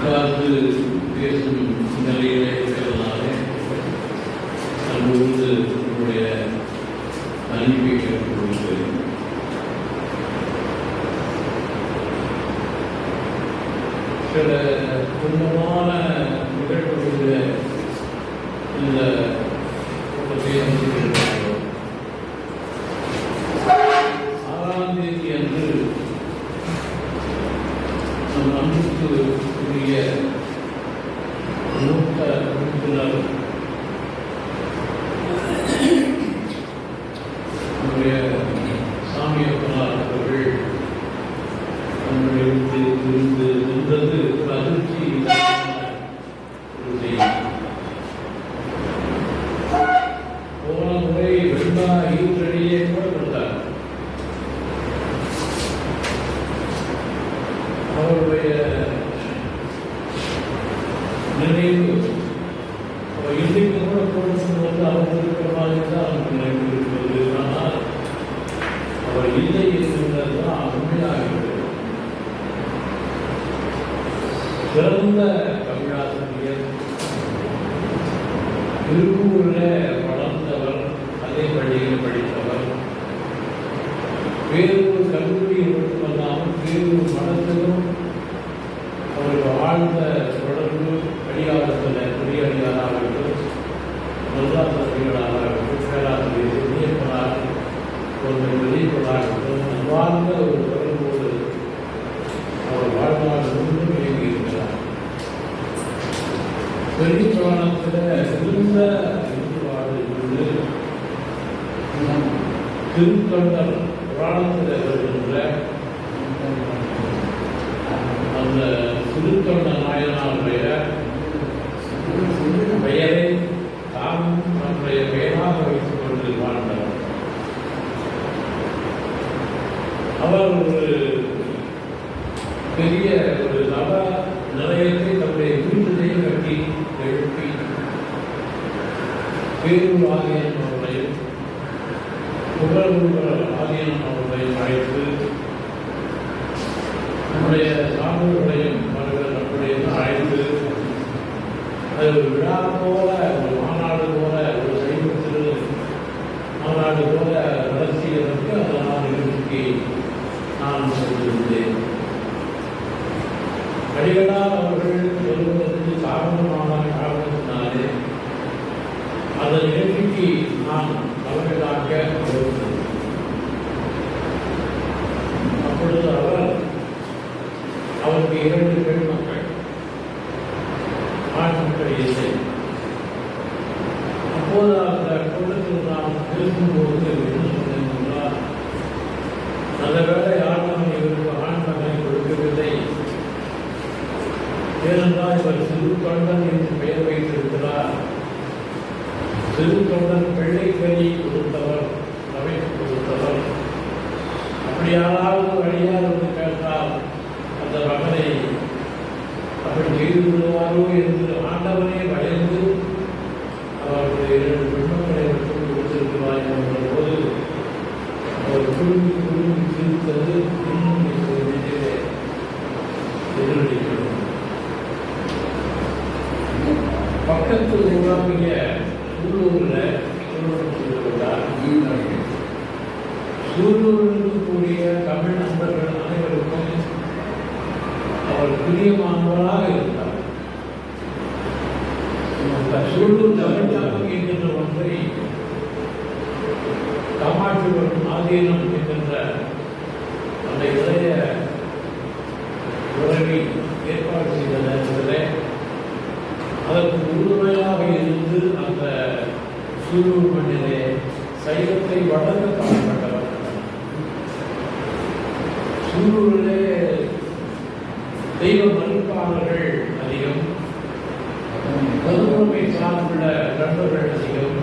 உட்கார்ந்து பேசும் நிலையிலே இருக்கிறதுனாலே அன்போடு உங்களுடைய அறிவிப்பை கேட்டுக்கொள்கிறேன் சில துன்பமான நிகழ்வுகளில் இந்த கூட்டத்தை அமைத்திருக்கிறார்கள் ஆறாம் தேதி அன்று நம் அன்புக்கு உரிய மூத்த உறுப்பினர் நம்முடைய சாமியப்பனார் அவர்கள் நம்முடைய வீட்டில் இருந்து நின்றது ஒரு அதிர்ச்சி ஒரு செய்தி போன முறை வெண்பா ஈற்றடியே கூட கொடுத்தார் அவருடைய நினைவு அவர் இன்றைக்கு கூட கொடுக்கும் போது அவர் இருக்கிற மாதிரி தான் அவருக்கு நினைவு இருக்கிறது ஆனால் அவர் இல்லை என்கிறது தான் உண்மையாகிறது சிறந்த தமிழாசிரியர் திருப்பூரில் வளர்ந்தவர் அதே பள்ளியில் படித்தவர் வேறொரு கல்லூரியில் மட்டுமல்லாமல் வேறொரு மனத்திலும் அவருக்கு ஆழ்ந்த தொடர்பு அடியாரத்தில் பெரிய அடியாராகட்டும் நல்லாசிரியர்களாகட்டும் பேராசிரியர் இணையப்பனார் போன்ற வெளிப்படாகட்டும் அன்பார்ந்த ஒரு தொடர்போடு அவர் வாழ்நாள் முழுவதும் இயங்கியிருக்கிறார் பெரிய புராணத்தில் திருத்தொண்டர் புராணத்தில் வருகின்ற அந்த திருத்தொண்ட நாயனாருடைய பெயரை தாம் நம்முடைய பெயராக வைத்துக் கொண்டு வாழ்ந்தவர். அவர் ஒரு பெரிய ஒரு நவ நிலையத்தை தன்னுடைய வீட்டிலேயே கட்டி எழுப்பி பேரூர் ஆதியன் அவர்களையும் புகழூர் ஆதியன் அவர்களையும் அழைத்து நம்முடைய சார்பர்களையும் அவர்கள் நம்முடைய அழைத்து அது ஒரு விழா போல ஒரு மாநாடு போல ஒரு சைவத்தில் மாநாடு போல நடத்தியதற்கு அதனால் நிகழ்ச்சிக்கு நான் சொல்லியிருந்தேன் அடிகளார் அவர்கள் சொல்வதற்கு காரணமான காரணத்தினாலே அதன் நிகழ்ச்சிக்கு நான் தலைமையாக்க விரும்பினேன். அப்பொழுது அவர் அவருக்கு இரண்டு பெண் மக்கள் ஆண் மக்கள் இல்லை அப்போது அந்த கூட்டத்தில் நாம் பேசும்போது என்ன சொன்னேன் என்றால் நல்ல வேளை யாரும் இவருக்கு ஆண் மகனை கொடுக்கவில்லை ஏனென்றால் இவர் சிறு தொண்டன் என்று பெயர் வைத்து சிறு பிள்ளை பிள்ளைக்கறி கொடுத்தவர் அமைப்பு கொடுத்தவர். அப்படி யாராவது வழியாக வந்து கேட்டால் அந்த மகனை அப்படி செய்து விடுவாரோ என்று ஆண்டவனே பயந்து அவருக்கு இரண்டு பெண்மக்களை விட்டு கொடுத்திருக்கிறார் என்ற போது அவர் குடும்பி குடும்பி சிரித்தது இன்னும் இப்போது நெஞ்சிலே எதிரொலிக்கிறது பக்கத்து ஊராகிய சூலூரில் சொல்லுகிறார் சூலூரில் இருக்கக்கூடிய தமிழ் நண்பர்கள் அனைவருக்கும் அவர் பிரியமானவராக இருந்தார் சூலூர் தமிழ்நாடு என்கின்ற ஒன்றை காமாட்சிபுரம் ஆதீனம் என்கின்ற அந்த இளைய உறவி ஏற்பாடு செய்த நேரத்தில் அதற்கு உறுதுணையாக இருந்து அந்த சூலூர் மண்ணிலே சைவத்தை வளர்ந்து காணப்பட்டவர் சூலூரிலே தெய்வ மறுப்பாளர்கள் அதிகம் கருவுரிமை சார்ந்துள்ள நண்பர்கள் அதிகம்.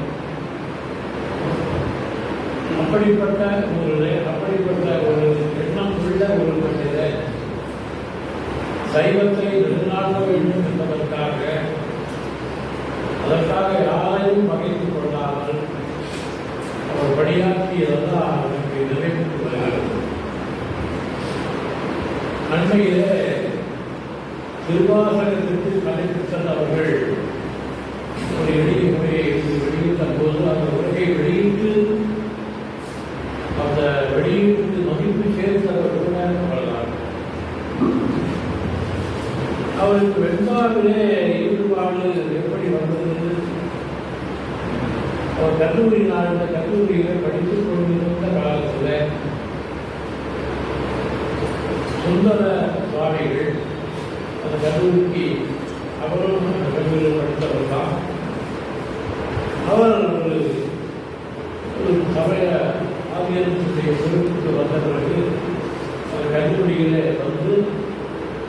அப்படிப்பட்ட ஒரு அப்படிப்பட்ட ஒரு எண்ணம் உள்ள ஒரு மனித சைவத்தை நிலைநாட்ட வேண்டும் என்பதற்காக அதற்காக யாரையும் பகைத்துக் கொள்ளாமல் அவர் பணியாற்றியதெல்லாம் அவருக்கு நிறைவேற்றி வருகிறது அண்மையிலே திருவாசகத்திற்கு கலைப்பித்தன் அவர்கள் ஒரு எளிய முறையை வெளியிட்ட போது அந்த உரையை வெளியிட்டு அந்த வெளியீட்டு மகிழ்ச்சி சேர்த்தவர்கள் வரலாறு அவருக்கு வெண்பாவிலே அவர் கல்லூரி நாளில் கல்லூரியில் படித்துக் கொண்டிருந்த காலத்தில் சுந்தர சுவாமிகள் அந்த கல்லூரிக்கு அவரும் அந்த கல்லூரியில் படித்தவர் தான் அவர் ஒரு ஒரு சமய ஆசிரியர்களுடைய பொறுப்புக்கு வந்த பிறகு அந்த கல்லூரியிலே வந்து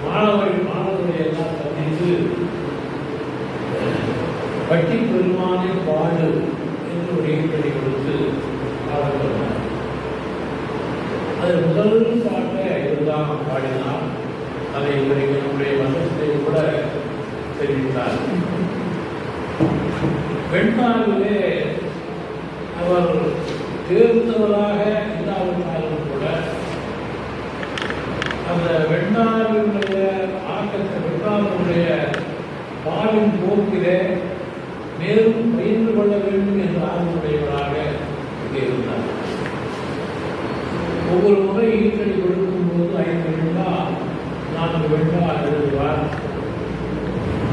மாணவர்கள் மாணவர்களை எல்லாம் சந்தித்து பட்டி பெருமானை பாடு என்று ஒரு ஈடுபடி கொடுத்து பாடப்பட்டார் அது முதல் பாட்டை இதுதான் பாடினார் அதை இவருக்கு நம்முடைய மதத்தை கூட தெரிவித்தார். வெண்பாவிலே அவர் தேர்ந்தவராக இல்லாவிட்டாலும் கூட அந்த வெண்ணாவினுடைய ஆக்கத்தை வெண்ணாவினுடைய பாலின் போக்கிலே மேலும் பயின்று கொள்ள வேண்டும் என்ற ஆர்வமுடையவராக இங்கே இருந்தார். ஒவ்வொரு முறை ஈட்டடி கொடுக்கும் போது ஐந்து வெண்ணா நாம் வெண்ணா எழுதுவார்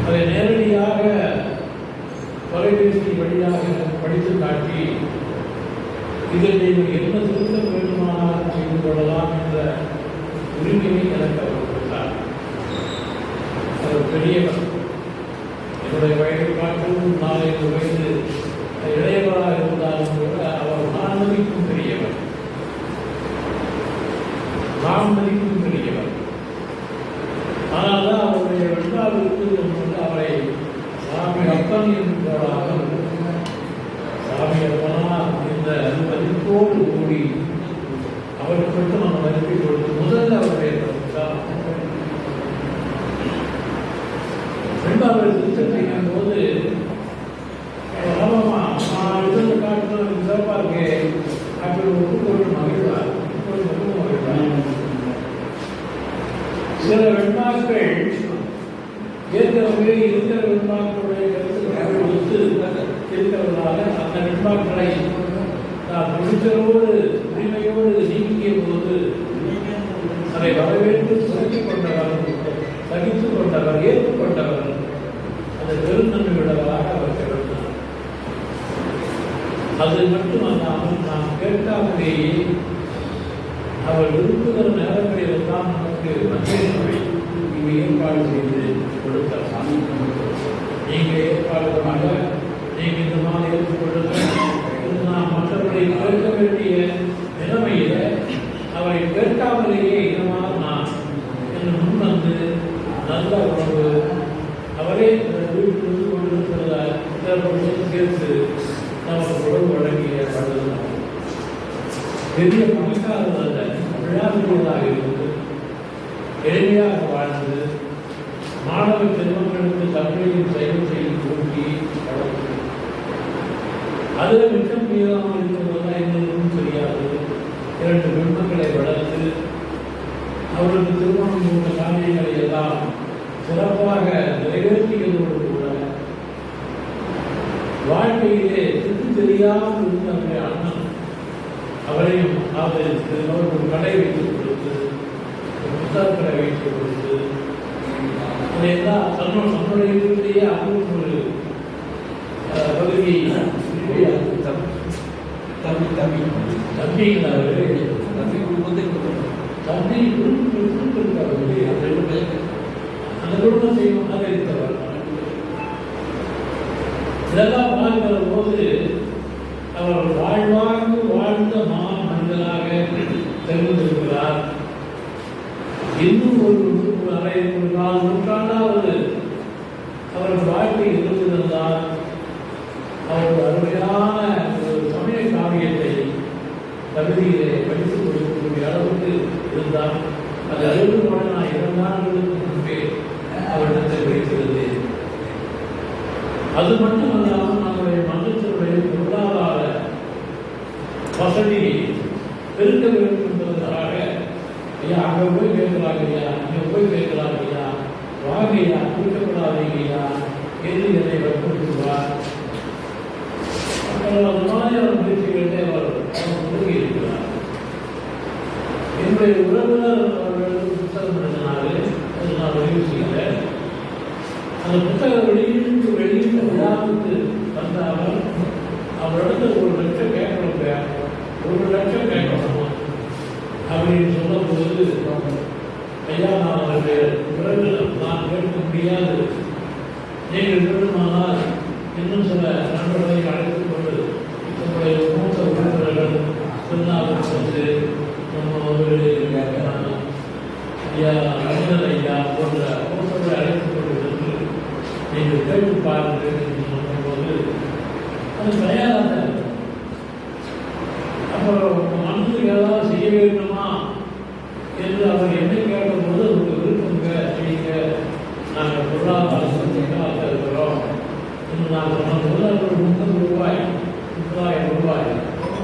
அதை நேரடியாக தொலைபேசி வழியாக படித்து காட்டி இதில் நீங்கள் என்ன திருத்தம் வேண்டுமானால் செய்து கொள்ளலாம் என்ற உரிமையை எனக்கு அவர் கொடுத்தார். அது பெரியவர் கஷ்டம் வயதை காட்டிலும் நாலு வயது இளையவராக இருந்தாலும் கூட அவர் நான் மதிக்கும் பெரியவர் நான் மதிக்கும் பெரியவர் ஆனால் தான் அவருடைய வெண்பாவிற்கு வந்து அவரை சாமி அப்பன் என்பவராக சாமி அப்பனா இந்த மதிப்போடு கூடி அவருக்கு மட்டும் நம்ம மதிப்பை கொடுத்து முதல்ல அவருடைய தான் ரெண்டாவது திருச்சபைக்கும் போது ஆமாம்மா நான் இதில் காட்டுறது சிறப்பாக இருக்கே அப்படி ஒப்புக்கொண்டு மகிழ்வார் ஒப்புக்கொண்டு மகிழ்வார் சில வெண்மாக்கள் ஏற்கனவே இருக்கிற வெண்மாக்களுடைய கருத்துக்களை ஒத்து இருக்கிறதுனால அந்த வெண்மாக்களை நான் முடிச்சலோடு உரிமையோடு நீக்கிய போது அதை வரவேற்று சுருக்கிக் கொண்டவர் சகித்துக் கொண்டவர் ஏற்றுக்கொண்டவர் அந்த பெருந்தன்மை அவர் திகழ்ந்தார் அது மட்டுமல்லாமல் நாம் கேட்காமலேயே அவர் விரும்புகிற நேரங்களில் எல்லாம் நமக்கு மத்தியவை ஏற்பாடு செய்ய கொடுத்தார் சாமி நீங்கள் ஏற்பாடுகளாக நீங்கள் இந்த மாதிரி ஏற்றுக்கொள்ளுங்கள் என்று நாம் மற்றவர்களை கேட்க வேண்டிய நிலைமையில அவரை கேட்காமலேயே இனமாக நான் என்று முன் வந்து நல்ல உணவு அவரே வீட்டில் இருந்து கொண்டிருக்கிறத இதற்கு சேர்த்து நமக்கு உணவு வழங்கிய வள்ளல் பெரிய பணக்காரர் அல்ல விழாவியதாக இருந்து எளிமையாக வாழ்ந்து மாணவ செல்வங்களுக்கு தமிழையும் செயல் செய்து ஊட்டி வளர்த்து அதில் மிச்சம் மீதாமல் இருக்கிறதெல்லாம் எங்களுக்கும் தெரியாது. இரண்டு விருப்பங்களை வளர்த்து அவர்களுக்கு திருமணம் போன்ற காரியங்களை எல்லாம் சிறப்பாக நிறைவேற்றியதோடு கூட வாழ்க்கையிலே திட்டு தெரியாமல் இருந்த அண்ணன் அவரையும் ஆதரித்து ஒரு கடை வைத்துக் கொடுத்து புத்தகங்களை வைத்துக் கடை கொடுத்து அதையெல்லாம் தன்னோட நம்முடைய வீட்டிலேயே அவருக்கு ஒரு பகுதியை தம்பி தம்பி தம்பிங்களா அவரு? தம்பி குடும்பத்தை தம்பி குடும்பம் கொடுத்திருக்காரு இல்லையா? அந்த குடும்பம் செய்வதாக இருந்தவர் இதெல்லாம் பார்க்கிற போது அவர் வாழ்வாங்கு வாழ்ந்த மா மனிதனாக தெரிந்திருக்கிறார் இன்னும் ஒரு ஒரு அரை ஒரு நாலு நூற்றாண்டாவது அவர் வாழ்க்கை இருந்திருந்தால் அவர் அருமையான கவிதையிலே படித்துக் கொடுக்கக்கூடிய அளவுக்கு இருந்தால் அது அறுபது நான் இரண்டு ஆண்டுகளுக்கு முன்பே அவரிடத்தில் வைத்திருந்தேன் அது மட்டுமல்லாமல் நம்முடைய மன்றத்தினுடைய பொருளாதார வசதியை பெருக்க வேண்டும் என்பதற்காக ஐயா அங்கே போய் கேட்கலாம் ஐயா அங்கே போய் கேட்கலாம் ஐயா வாங்கையா ஐயா ஐயா என்று என்னை வற்புறுத்துவார்? அப்புறம் அந்த மாதிரியான முயற்சிகளிலே அவர் அவர் என்னுடைய உறவினர் அவர்களுக்கு புத்தகம் எழுதினாரு அது நான் பதிவு செய்கிறேன் அந்த புத்தகம் வெளியீட்டு வெளியிட்ட விழாவுக்கு வந்த அவர் அவரிடத்துல ஒரு லட்சம் கேட்கணும் ஒரு லட்சம் கேட்கணும். அப்படின்னு சொல்லும்போது ஐயா நான் அவருடைய பிறகு நான் கேட்க முடியாது. நீங்கள் வேண்டுமானால் இன்னும் சில நண்பர்களை அழைத்துக் கொண்டு நம்முடைய மூத்த உறுப்பினர்கள் திருநாவுக்கு வந்து நம்ம ஒரு ஐயா ரமணன் ஐயா போன்ற மூத்தவர்களை அழைத்துக் கொண்டு நீங்கள் கேட்டு பாருங்கள் என்று சொன்னபோது அது தயாராக அப்புறம் ஏதாவது செய்ய வேண்டுமா என்று அவர் என்னை கேட்டபோது உங்களுக்கு விருப்பங்க செய்யுங்க நாங்கள் பொருளாதார சிக்கலாக இருக்கிறோம். என்று நான் சொன்னபோது முப்பது ரூபாய் முப்பதாயிரம் ரூபாய்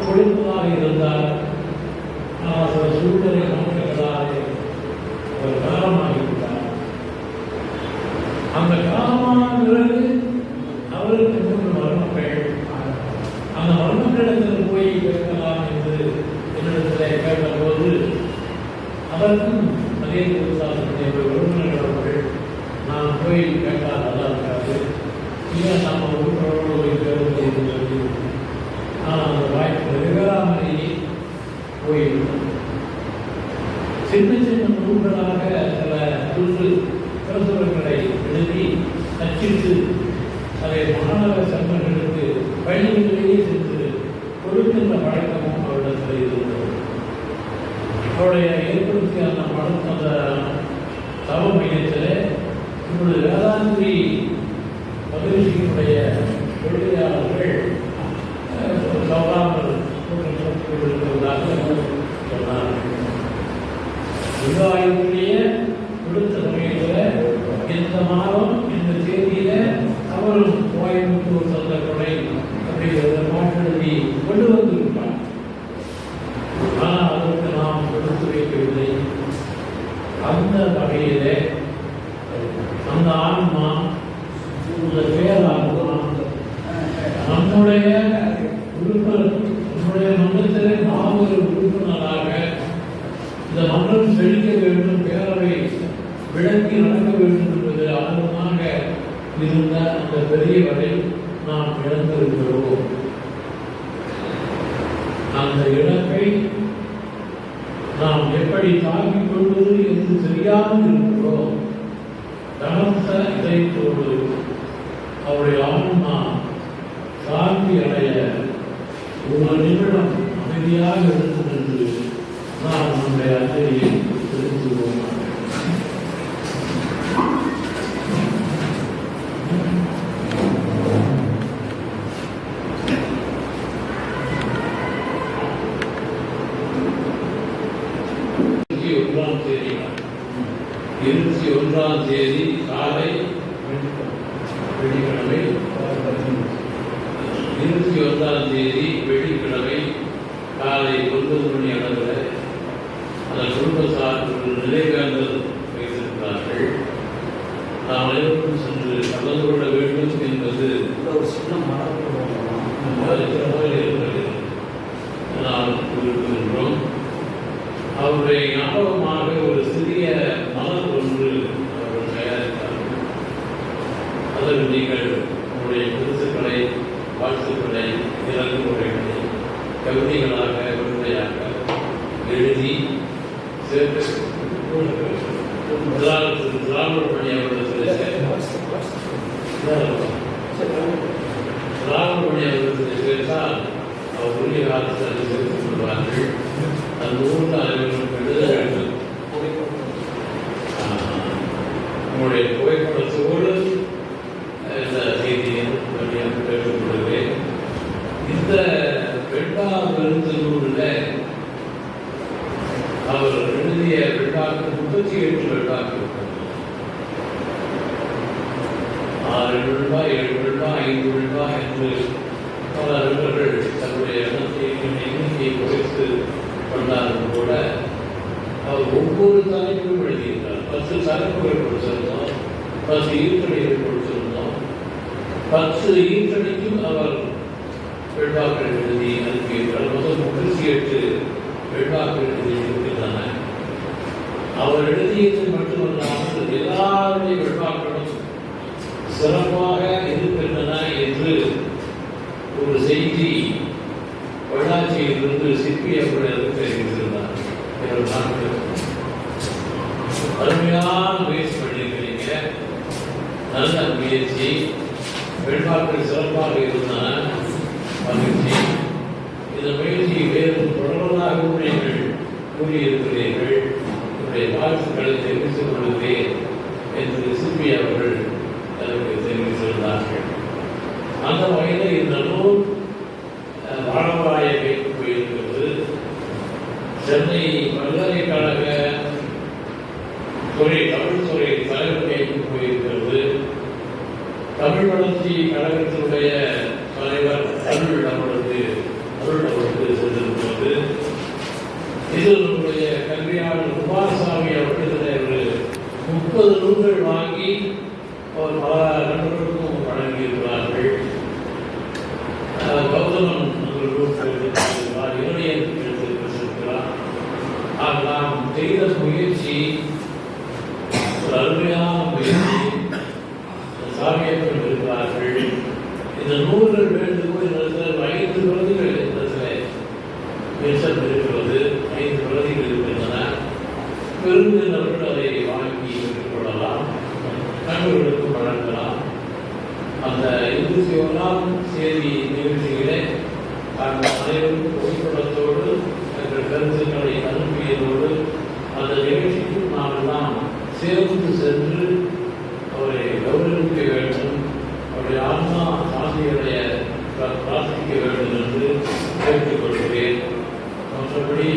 கொடுப்பதாக இருந்தால் சூழ்நிலை நோக்கங்களாலே ஒரு காலமாகிவிட்டார் அந்த காலமான பிறகு அவருக்கு மூன்று மருமக்கள் அந்த மருமக்களிடத்தில் போய் கேட்கலாம் என்று என்னிடத்தில் கேட்டபோது அதற்கும் அதே குருசாசனுடைய உறவினர்கள் அவர்கள் நான் போய் கேட்டால் நல்லா இருக்காது இல்லை நம்ம உறுப்பினரோடு போய் கேட்க சொல்லி நான் அந்த வாய்ப்பு நிறைவேறாமலேயே போய்விட்டோம் சின்ன சின்ன நூல்களாக சில துண்டு பிரசுரங்களை எழுதி அச்சிட்டு அதை மாணவ சங்கங்களுக்கு பள்ளிகளிலேயே சென்று கொடுக்கின்ற பழக்கமும் அவரிடத்தில் இருந்தது அவருடைய ஏற்படுத்திய அந்த மடம் அந்த தவ மையத்தில் இப்பொழுது வேதாந்திரி மகிழ்ச்சியினுடைய கொள்கையாளர்கள் சவாமல் இருக்கிறதாக சொன்னார்கள் விவாகத்திலேயே கொடுத்த சமயத்தில் இந்த மாதம் இந்த தேதியில் அவரும் கோயம்புத்தூர் சொந்த கொலை அப்படிங்கிறத மாற்றெழுதி கொண்டு அவருடைய ஞாபகமாக ஒரு சிறிய மலர் ஒன்று அவர்கள் தயாரித்தார்கள் அதற்கு நீங்கள் உங்களுடைய கருத்துக்களை வாழ்த்துக்களை இறங்கு முறைகளை கவிதைகளாக விடுதலையாக எழுதி சேர்த்து திராவிட திராவிட பணி அவர்களுக்கு திராவிட மொழி அவர்களுக்கு கேட்டால் அவர் உரிய காலத்தில் அதை சேர்த்துக் கொள்வார்கள் அந்த ஊரில் அனைவரும் எழுத வேண்டும் ஆஹ், உங்களுடைய புகைப்படத்தோடு இந்த செய்தியை வழியாக கேட்டுக்கொள்கிறேன். இந்த வெண்பா பெருந்தலூரில் அவர் எழுதிய வெண்பாக்கு முப்பத்தி எட்டு வெண்பாக்கு ஆறு விழுவா ஏழு விழுவா ஐந்து விழுவா என்று பல அறிஞர்கள் தன்னுடைய எண்ணத்தை எண்ணிக்கையை குறைத்து கொண்டாலும் கூட அவர் ஒவ்வொரு தலைப்பும் எழுதியிருந்தார் பத்து தலைப்புகள் கொடுத்திருந்தோம். பத்து ஈர்க்கடைகள் கொடுத்திருந்தோம். பத்து ஈர்க்கடைக்கும் அவர் வெள்ளாக்கள் எழுதி அனுப்பியிருக்கிறார் முதல் முப்பத்தி எட்டு வெள்ளாக்கள் எழுதியிருக்கின்றன அவர் எழுதியது மட்டுமல்லாமல் எல்லாருடைய வெள்ளாக்களும் சிறப்பாக இருக்கின்றன என்று ஒரு செய்தி பொள்ளாச்சியிலிருந்து சிற்பி அவர்கள் தெரிவித்திருந்தார் இரண்டு நாட்கள் அருமையான முயற்சி பண்ணியிருக்கிறீங்க. நல்ல முயற்சி. வெண்பாக்கள் சிறப்பாக இருந்தன. மகிழ்ச்சி. இந்த முயற்சி வேறு தொடர்வதாகவும் நீங்கள் கூறியிருக்கிறீர்கள். என்னுடைய வாழ்த்துக்களை தெரிவித்துக் கொள்கிறேன் என்று சிற்பி அவர்கள் மற்றபடி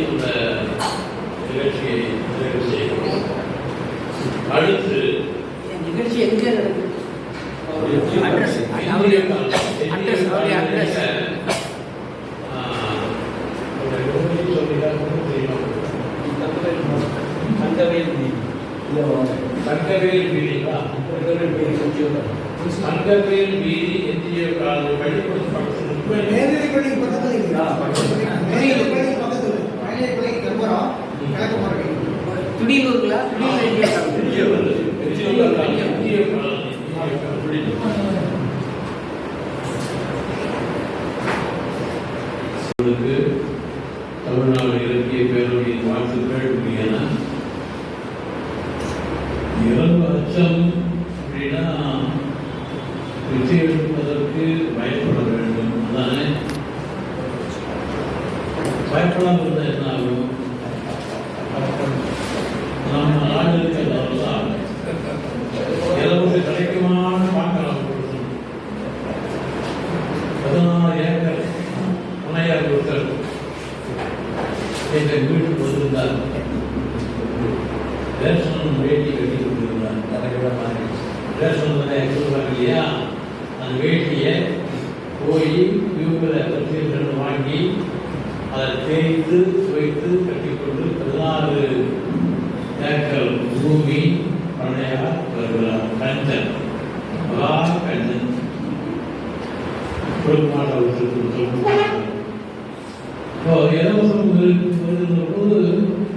இப்போ இலவசம் வருகின்ற போது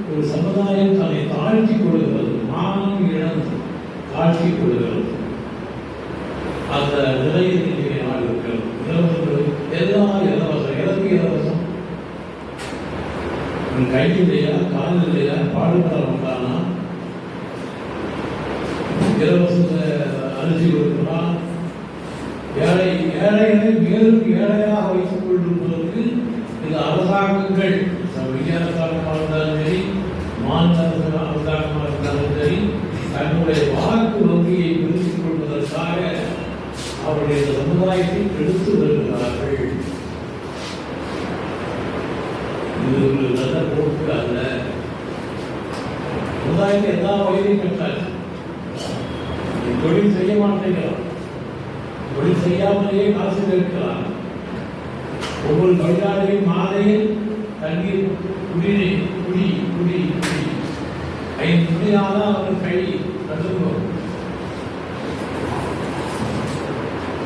ஒரு சமுதாயம் தன்னை தாழ்த்தி கொடுக்கிறது மானம் இழந்து தாழ்த்தி கொடுக்கிறது அந்த நிலையில் இன்றைய நாள் இருக்கிறது இலவசம் எல்லாம் இலவசம் எதற்கு இலவசம் உன் கையில் இல்லையா? கால் இல்லையா? பாடுபட வந்தானா இலவசத்தை அரிசி கொடுக்கலாம் ஏழை ஏழைகளை மேலும் ஏழையாக வைத்துக் கொண்டிருப்பதற்கு இது அரசாங்கங்கள் விஞ்ஞான அரசாங்கமாக இருந்தாலும் சரி மாநில அரசாங்கமாக இருந்தாலும் சரி தன்னுடைய வாக்கு வங்கியை பிரித்துக் கொள்வதற்காக அவருடைய சமுதாயத்தை கெடுத்து வருகிறார்கள். இது ஒரு நல்ல போக்கு அல்ல. சமுதாயத்தை எல்லா வகையிலையும் பெற்றாச்சு தொழில் செய்ய மாட்டேங்கிறார் தொழில் செய்யாமலேயே காசு இருக்கலாம் ஒவ்வொரு தொழிலாளியும் மாலையில் தண்ணீர் குடிநீர் குடி குடி குடி. ஐந்து துணியாதான் அவர் கை கற்றுக்கணும்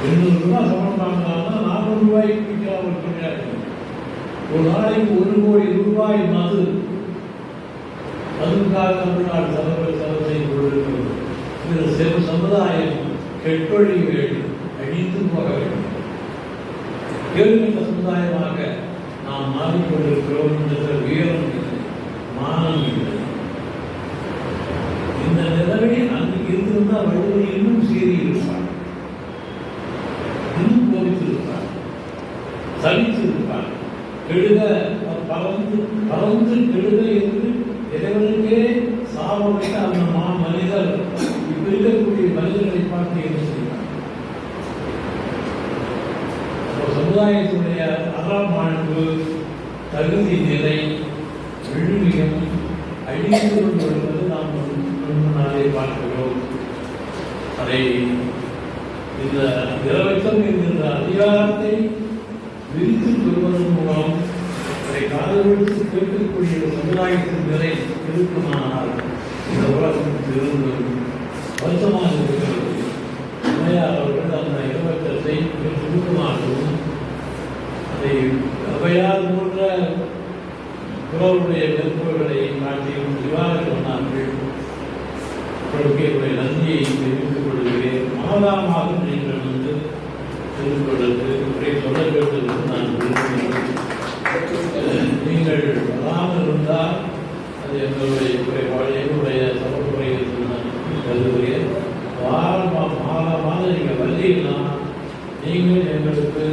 எண்ணூறு ரூபாய் சம்பளம் வாங்கினாங்கன்னா நானூறு ரூபாய் விற்கலாம் ஒரு கிடையாது ஒரு நாளைக்கு ஒரு கோடி ரூபாய் மது அதுக்காக தமிழ்நாடு செலவு செலவு செய்து கொண்டிருக்கிறது. இந்த செவ் சமுதாயம் கெட்டொழி வேண்டும் அழிந்து போக வேண்டும். கேள்வி சமுதாயமாக நாம் மாறிக்கொண்டிருக்கிறோம் என்ற உயரம் மானம் இல்லை. இந்த நிலைமை அங்கு இருந்திருந்தால் வள்ளுவர் இன்னும் சீறி இன்னும் கோபித்திருப்பார். சலித்திருப்பார். கெடுக பறந்து பறந்து கெடுக என்று இறைவனுக்கே சாபமிட்ட அந்த மா மனிதர் இப்ப இருக்கக்கூடிய மனிதர்களை பார்த்து என்ன செய்வார்? சமுதாயத்தில் தகுதி நிலை விழுமியம் அழிந்து கொண்டு வருவது நாம் நாளே பார்க்கிறோம். அதை இந்த இலவசம் என்கின்ற அதிகாரத்தை விரித்து கொள்வதன் மூலம் அதை காதலித்து கேட்கக்கூடிய சமுதாயத்தின் நிலை இருக்குமானால் இந்த உலகத்துக்கு இருந்து வருத்தமாக இருக்கிறது அம்மையார் அவர்கள் அந்த இலவசத்தை மிக சுருக்கமாகவும் அதை அவையார் போன்ற புறவுடைய கருத்துக்களை காட்டியும் விவாத சொன்னார்கள். உங்களுக்கு என்னுடைய நன்றியை தெரிவித்துக் கொள்கிறேன். மாதாமாக நீங்கள் வந்து தெரிந்து கொள்வது உரை சொல்ல வேண்டும் நான் விரும்புகிறேன். நீங்கள் வராமல் இருந்தால் அது எங்களுடைய குறைபாடு எங்களுடைய சமத்துறையில் நான் கருதுகிறேன். வாரமாக மாதமாக நீங்கள் வந்தீங்கன்னா நீங்கள் எங்களுக்கு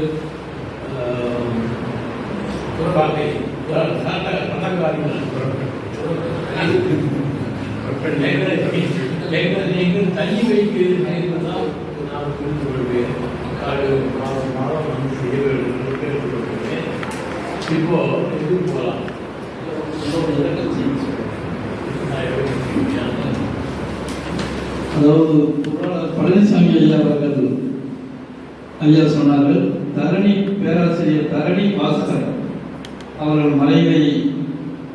தள்ளி வைக்கிறீர்கள் என்றுதான் நான் புரிந்து கொள்வேன் அது மாதம் மாதம் வந்து செய்ய வேண்டும். கேட்டுக்கொள்கிறேன். இப்போ இது போகலாம். அதாவது பழனிசாமி ஐயா அவர்கள் ஐயா சொன்னார்கள் தரணி பேராசிரியர் தரணி பாஸ்கர் அவர்கள் மறைவை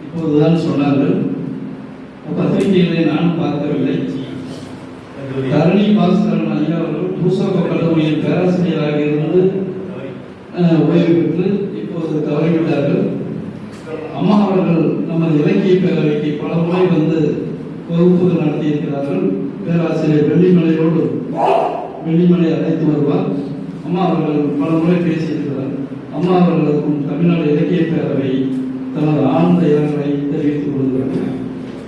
இப்போதுதான் சொன்னார்கள். பத்திரிகைகளை நானும் பார்க்கவில்லை. தரணி பாஸ்கரன் ஐயா அவர்கள் பூசக கல்லூரியின் பேராசிரியராக இருந்து ஓய்வு பெற்று இப்போது தவறிவிட்டார்கள். அம்மா அவர்கள் நமது இலக்கிய பேரவைக்கு பல முறை வந்து வகுப்புகள் நடத்தியிருக்கிறார்கள். பேராசிரியர் வெள்ளிமலையோடு வெள்ளிமலை அழைத்து வருவார். அம்மா அவர்கள் பல முறை பேசியிருக்கிறார். அம்மா அவர்களுக்கும் தமிழ்நாடு இலக்கிய பேரவை தனது ஆழ்ந்த இரங்கலை தெரிவித்துக் கொள்கிறார்கள்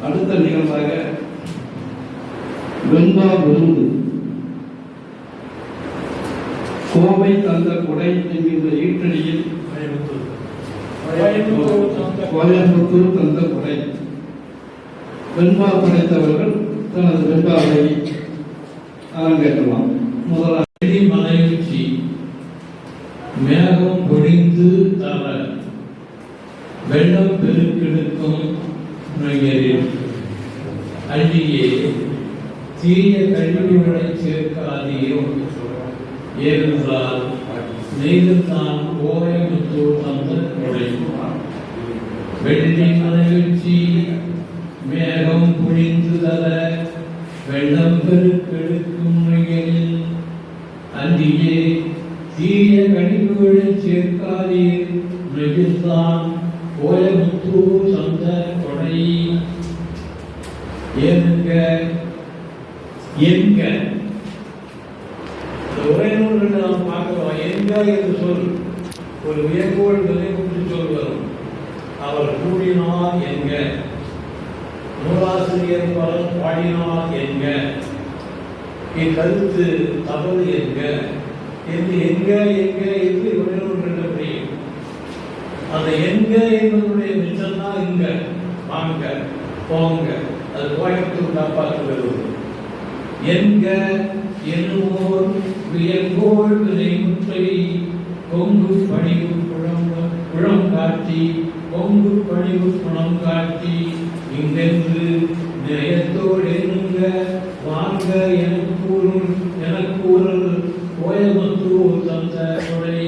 அடுத்த நிகழ்வாக வெண்பா விருந்து. கோவை தந்த கொடை என்கின்ற ஈட்டடியில் கோயம்புத்தூர். தந்த கொடை. வெண்பா படைத்தவர்கள் தனது வெண்பாவை அரங்கேற்றலாம். முதலாக செடி மலையுச்சி. மேகம் பொழிந்து தர. வெள்ளம் பெருக்கெடுக்கும் தீய கழிவுகளை சேர்க்காதீர் என்று சொல்றோம். ஏனென்றால் நெய்துதான் கோயம்புத்தூர் தந்த கொடை வெள்ளி மலையுச்சி மேகம் பொழிந்து தர வெள்ளம் பெருக்கெடுக்கும் நுயரில் அன்றியே தீய கழிவுகளை சேர்க்காதீர் நெகிழ்தான் கோயமுத்தூர் சந்த கொடை ஏனுங்க எங்க இந்த உரைநூல்களை நாம் பார்க்கிறோம் எங்க என்று சொல் ஒரு வியங்கோள் நிலை கொண்டு சொல் வரும் அவர் கூடினார் என்க. நூலாசிரியர் பலர் பாடினார் என்க. இக்கருத்து தவறு என்க. என்று எங்க எங்க என்று உரைநூல்கள் முடியும் அந்த எங்க என்பதனுடைய மிச்சம்தான் இங்க. வாங்க போங்க. அது கோயம்புத்தூர் காப்பாற்று எங்க என்க என்னுவோர் வியங்கோள் வினைமுற்றை கொங்கு பணிவு குழம்பு குழம் காட்டி குணம் காட்டி இங்கென்று நிலையத்தோடு வாங்க எனக்கூறும் எனக்கூறல் கோயம்புத்தூர் தந்த கொடை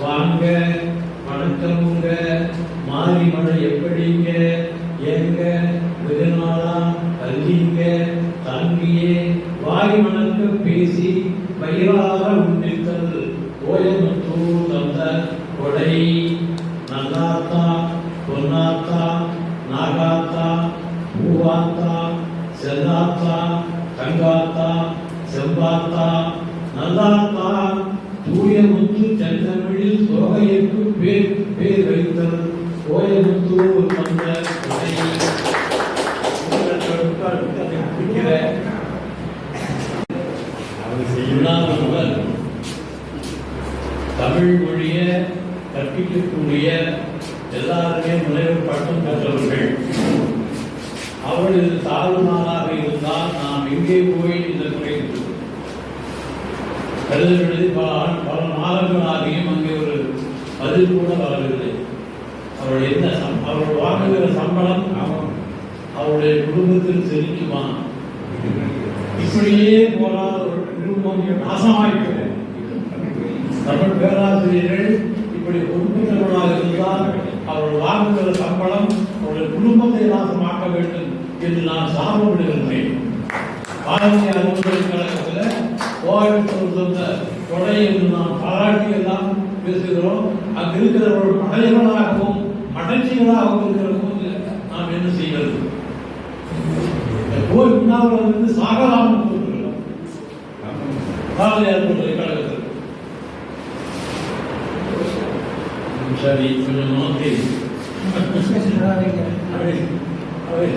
வாங்க வணக்கமுங்க மாறி மழை எப்படிங்க நாம் எங்கே போய் இந்த முறை பல பல மாதங்களாகியும் அங்கே ஒரு பதில் கூட வரவில்லை? அவள் என்ன சம் அவள் வாங்குகிற சம்பளம் அவன் அவளுடைய குடும்பத்தில் செலுத்துமா இப்படியே போனால் ஒரு குடும்பம் நாசமாய்விடும் தமிழ் பேராசிரியர்கள் இப்படி உறுப்பினர்களாக இருந்தால் அவர்கள் வாங்குகிற சம்பளம் அவருடைய குடும்பத்தை நாசமாக்க வேண்டும் என்று நான் ஆயிரத்தி அறுநூறு கழகத்தில் கோயம்புத்தூர் சொந்த கொடை என்று நாம் பாராட்டி எல்லாம் பேசுகிறோம் அங்கு இருக்கிறவர்கள் மடையர்களாகவும் மடச்சிகளாகவும் இருக்கிற போது நாம் என்ன செய்வது போய் உண்ணாவிரதம் இருந்து சாகலாம் பாரதியார் பல்கலைக்கழகத்தில் சரி கொஞ்சம் நோக்கி அவை அவை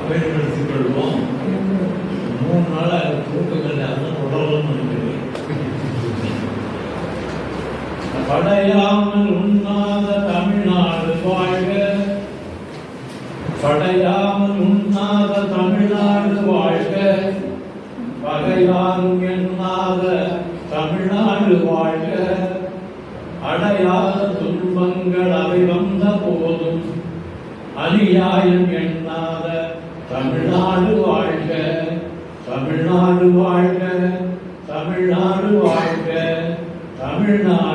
அவை நடத்திக் கொள்வோம் மூணு நாள் அது தூக்கங்கள் அதான் உடலும் நினைக்கிறேன் படையாமல் உண்ணாத தமிழ்நாடு வாழ்க. படையாமல் உண்ணாத தமிழ்நாடு வாழ்க. பகையாரும் எண்ணாத தமிழ்நாடு வாழ்க. அடையாத துன்பங்கள் அவை வந்த போதும் அநியாயம் எண்ணாத தமிழ்நாடு தமிழ்நாடு வாழ்க தமிழ்நாடு வாழ்க தமிழ்நாடு